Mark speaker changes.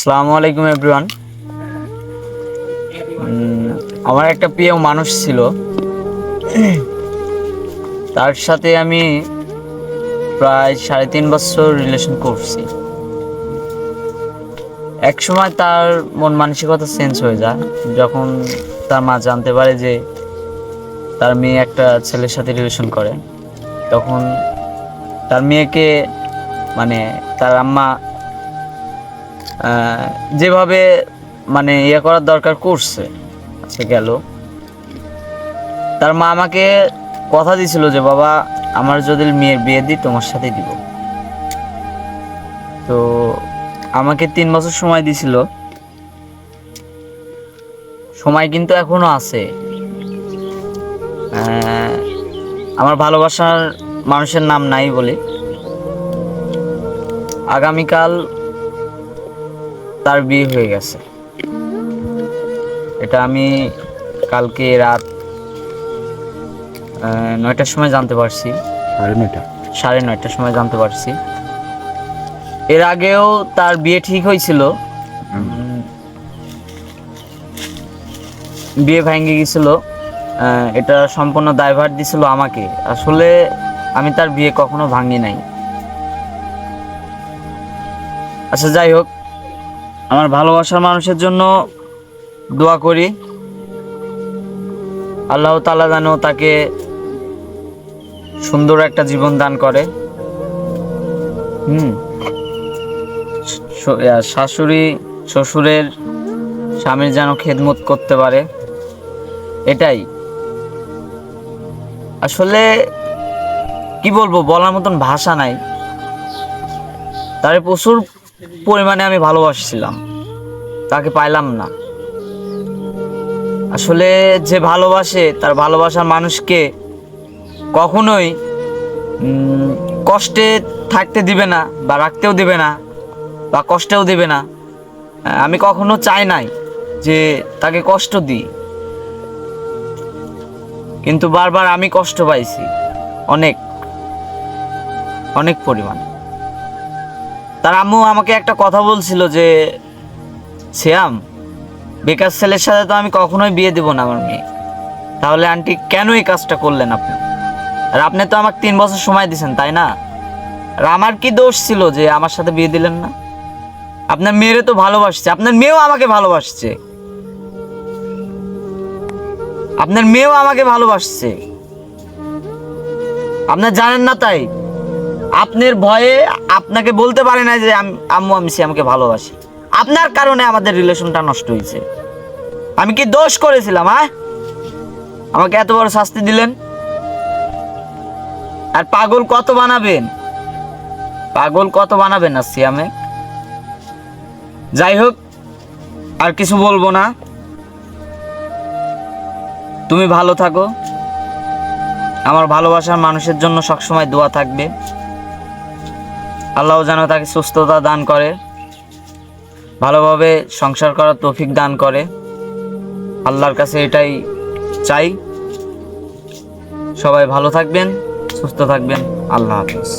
Speaker 1: আসসালামু আলাইকুম এভরিওয়ান আমার একটা প্রিয় মানুষ ছিল। তার সাথে আমি প্রায় সাড়ে তিন বছর রিলেশন করছি। এক সময় তার মন মানসিকতা চেঞ্জ হয়ে যায়। যখন তার মা জানতে পারে যে তার মেয়ে একটা ছেলের সাথে রিলেশন করে, তখন তার মেয়েকে মানে তার আম্মা যেভাবে মানে ইয়ে করার দরকার করছে আচ্ছা গেল। তার মা আমাকে কথা দিছিল যে, বাবা, আমার যদি মেয়ের বিয়ে দিই, তোমার সাথে দিব। তো আমাকে তিন বছর সময় দিছিল। সময় কিন্তু এখনও আছে। আমার ভালোবাসার মানুষের নাম নাই বলে। আগামীকাল তার বিয়ে হয়ে গেছে। এটা আমি কালকে রাত নয়টার সময় জানতে পারছি।
Speaker 2: সাড়ে নয়টা।
Speaker 1: সাড়ে নয়টার সময় জানতে পারছি। এর আগেও তার বিয়ে ঠিক হয়েছিল। বিয়ে ভেঙে গেছিল। এটা সম্পূর্ণ দায়ভার দিছিল আমাকে। আসলে আমি তার বিয়ে কখনো ভাঙি নাই। আচ্ছা যাই হোক। আমার ভালোবাসার মানুষের জন্য দোয়া করি। আল্লাহ তালা যেন তাকে সুন্দর একটা জীবন দান করে। হুম। শাশুড়ি, শ্বশুরের স্বামীর যেন খেদমত করতে পারে। এটাই। আসলে কি বলব, বলার মতন ভাষা নাই। তারে প্রচুর পরিমাণে আমি ভালোবাসছিলাম। তাকে পাইলাম না। আসলে যে ভালোবাসে, তার ভালোবাসার মানুষকে কখনোই কষ্টে থাকতে দিবে না বা রাখতেও দিবে না বা কষ্টেও দিবে না। আমি কখনো চাই নাই যে তাকে কষ্ট দিই। কিন্তু বারবার আমি কষ্ট পাইছি। অনেক অনেক পরিমাণ। তার আম্মু আমাকে একটা কথা বলছিল যে, শ্যাম, বেকার ছেলের সাথে তো আমি কখনোই বিয়ে দেবো না আমার মেয়ে। তাহলে আন্টি কেন এই কাজটা করলেন আপনি? আর আপনি তো আমাকে তিন বছর সময় দিয়েছেন, তাই না? আর আমার কি দোষ ছিল যে আমার সাথে বিয়ে দিলেন না? আপনার মেয়েরে তো ভালোবাসছে, আপনার মেয়েও আমাকে ভালোবাসছে। আপনার মেয়েও আমাকে ভালোবাসছে। আপনার জানেন না তাই আপনার ভয়ে আপনাকে বলতে পারে না যে আম- আম্মু, আমি সে আমাকে ভালোবাসি। আপনার কারণে আমাদের রিলেশনটা নষ্ট হয়েছে। আমি কি দোষ করেছিলাম হ্যাঁ? আমাকে এত বড় শাস্তি দিলেন? আর পাগল কত বানাবেন? পাগল কত বানাবেন না সিয়ামে? যাই হোক, আর কিছু বলব না। তুমি ভালো থাকো। আমার ভালোবাসার মানুষের জন্য সবসময় দোয়া থাকবে। আল্লাহ যেন তাকে সুস্থতা দান করে, ভালোভাবে সংসার করার তৌফিক দান করে। আল্লাহর কাছে এটাই চাই। সবাই ভালো থাকবেন, সুস্থ থাকবেন। আল্লাহ হাফিজ।